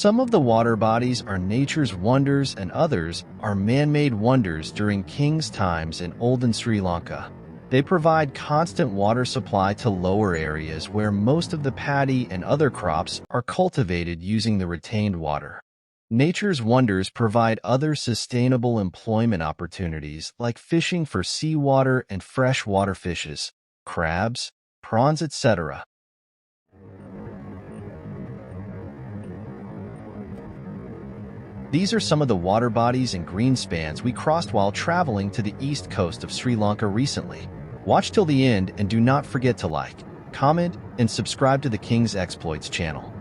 Some of the water bodies are nature's wonders and others are man-made wonders during king's times in olden Sri Lanka. They provide constant water supply to lower areas where most of the paddy and other crops are cultivated using the retained water. Nature's wonders provide other sustainable employment opportunities like fishing for seawater and freshwater fishes, crabs, prawns, etc. These are some of the water bodies and green spans we crossed while traveling to the east coast of Sri Lanka recently. Watch till the end and do not forget to like, comment, and subscribe to the King's Exploits channel.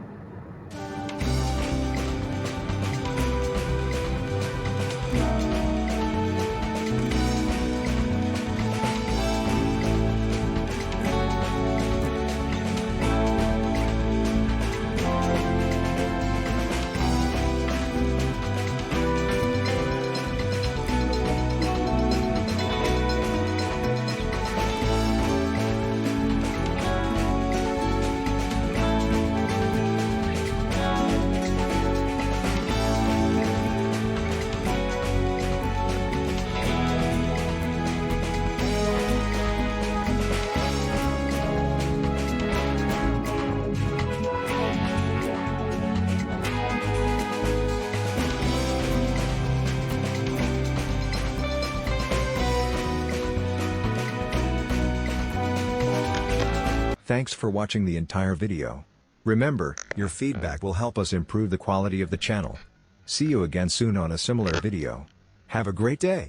Thanks for watching the entire video. Remember, your feedback will help us improve the quality of the channel. See you again soon on a similar video. Have a great day.